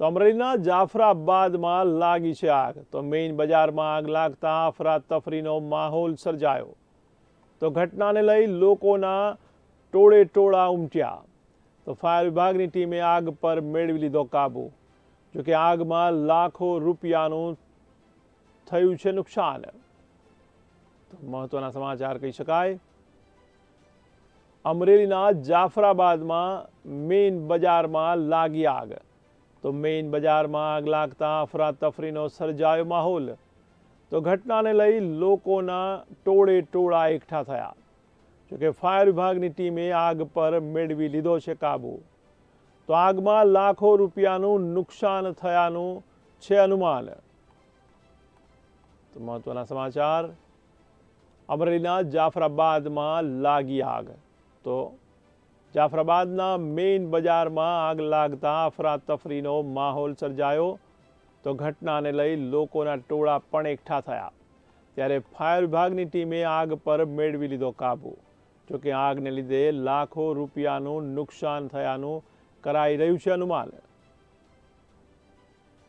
તો અમરેલીના જાફરાબાદમાં લાગી છે આગ. તો મેઇન બજારમાં આગ લાગતા અફરાતફરીનો માહોલ સર્જાયો. તો ઘટનાને લઈ લોકોના ટોળે ટોળા ઉમટ્યા. તો ફાયર વિભાગની ટીમે આગ પર મેળવી લીધો કાબુ. જોકે આગમાં લાખો રૂપિયાનું થયું છે નુકસાન. તો મહત્વના સમાચાર કહી શકાય. અમરેલીના જાફરાબાદમાં મેઇન બજારમાં લાગી આગ. તો મેઇન બજારમાં આગ લાગતા અફરાતફરીનો સર્જાયો માહોલ. તો ઘટનાને લઈ લોકોના ટોળે ટોળા એકઠા થયા. જોકે ફાયર વિભાગની ટીમે આગ પર મેળવી લીધો છે કાબુ. તો આગમાં લાખો રૂપિયાનું નુકસાન થયાનું છે અનુમાન. તો મહત્વના સમાચાર. અમરેલીના જાફરાબાદમાં લાગી આગ. તો જાફરાબાદના મેઇન બજારમાં આગ લાગતા અફરાતફરીનો માહોલ સર્જાયો. તો ઘટનાને લઈ લોકોના ટોળા પણ એકઠા થયા. ત્યારે ફાયર વિભાગની ટીમે આગ પર મેળવી લીધો કાબુ. જોકે આગને લીધે લાખો રૂપિયાનું નુકસાન થયાનું કરાઈ રહ્યું છે અનુમાન.